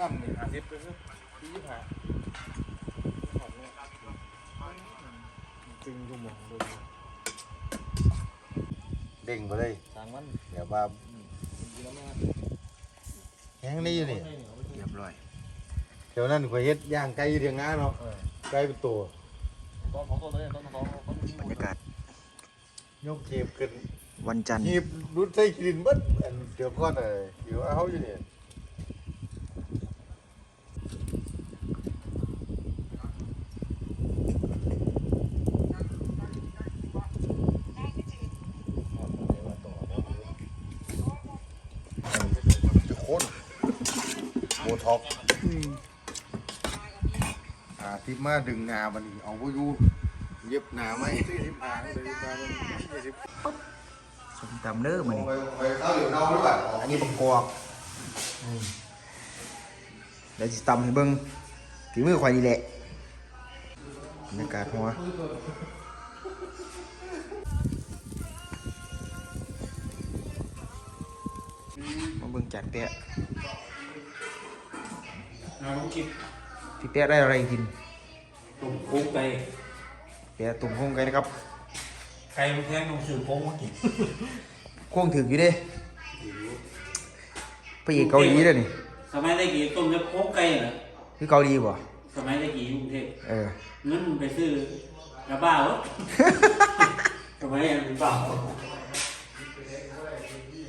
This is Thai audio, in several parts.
น้ำหนึ่งหาสิบเป็นที่ยี่ห้าจึงกูมองดูเด้งไปเลยทางมันเดี๋ยวว่าแห้งนี่อยู่นี่เรียบร้อยเดี๋ยวนั้นข่อยเฮ็ดย่างไก่อยู่เทียงงาเนาะไก่เป็นตัวต้นของต้นเลยต้นของบรรยากาศยกเก็บขึ้นวันจันทร์หีบรุดใส่กินเบิดเดี๋ยวก่อนเอ้ยเดี๋ยวเอาอยู่นี่ คนโบท็อกอ่าทิปมาดึงหนามันนี่เอาไว้อยู่เย็บหนาไหมสี่สิบห้าสี่สิบห้ายี่สิบส้มตำเด้อมื้อเอานี้ไปไปข้าวเหนียวเน่าด้วยอันนี้บักกอกเดี๋ยวสิตำให้เบิ่งฝีมือข่อยนี่แหละบรรยากาศหัว มาเบิ่งจานแปะน้ำกินพี่แปะได้อะไรกินตุ่มคุกไก่แปะตุ่มโค้งไก่นะครับไก่มันแทงลงสื่อโค้งมากินโค้งถึกอยู่เด้พระเอกเกาหลีเด้อนี่สมัยตะกี้ต้มเล็บโคกไก่เหรอคือเกาหลีบ่สมัยตะกี้กรุงเทพเออเงินไปซื้อยาบ้าวะสมัยยังเป็นเปล่า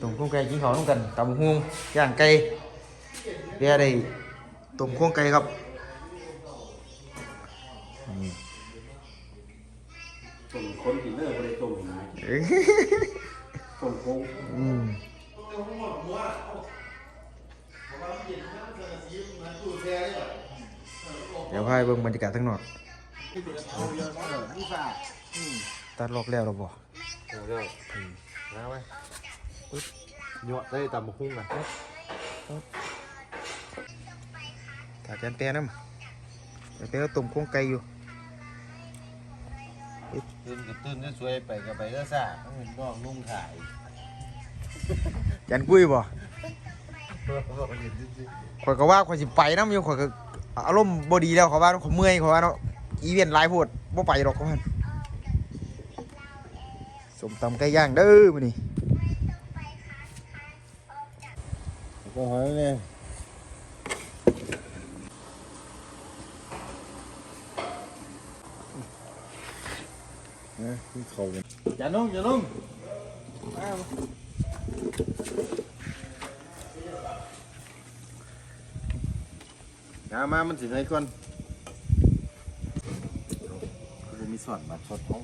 ตุ่มโค้งไก่กินข้าวร่วมกันตำฮวงย่างไก่เรียได้ตุ่มโค้งไก่ครับนี่ต้มคนกินเลิกไปเลยต้มหายเอ้ยต้มโค้งอืมเดี๋ยวพาไปเบิ่งบรรยากาศทั้งนอกเอาเยอะมากเลยนี่ซ่าตัดรอบแล้วเราบ่เอาเร็วมาไว้ ปึ๊บหยวดได้ตำบักหุ่งอะถ้าจานแปรน้ำจานแปรก็ตุ่มโค้งไก่อยู่ตื่นก็ตื่นสวยไปก็ไปก็ซ่าต้องเห็นน้องนุ่งถ่ายจานกุ้ยบ่ข่อยก็ว่าข่อยสิไปน้ำอยู่ข่อยก็อารมณ์บดีแล้วเขาว่าข่อยเมื่อยเขาว่าเนาะอีเวนต์หลายโพดบ่ไปหรอกเขาว่าสมตำไก่ย่างเด้อมื้อนี้ ก็หอยเนี่ยนะที่เขาเนี่ยอย่านุ่งอย่านุ่งน้ำมา มันสิไหนก่อนก็จะมีสอดบัดสอดท้อง